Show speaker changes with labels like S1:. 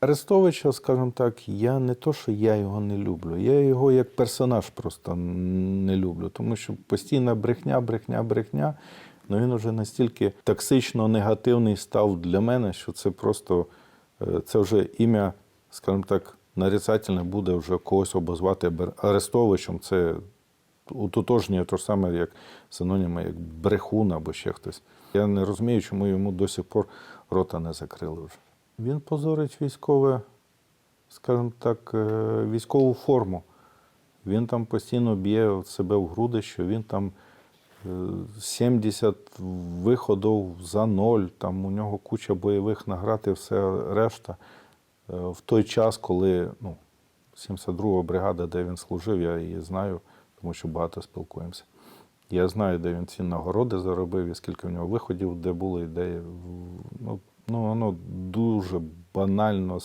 S1: Арестовича, скажімо так, я не то, що я його не люблю. Я його як персонаж просто не люблю, тому що постійна брехня, брехня, брехня. Ну він уже настільки токсично негативний став для мене, що це просто е, це вже ім'я, скажімо так, нарицательне буде вже когось обозвати Арестовичем. Це утотожнює те ж саме, як синоніми, як брехун або ще хтось. Я не розумію, чому йому до сих пор рота не закрили вже. Він позорить військове, скажімо так, е, військову форму. Він там постійно б'є себе в груди, що він там е, 70 виходів за ноль, там у нього куча бойових наград і все решта. Е, В той час, коли ну, 72-га бригада, де він служив, я її знаю, тому що багато спілкуємося. Я знаю, де він ці нагороди заробив, і скільки в нього виходів, де були, і де. Ну, ну воно дуже банально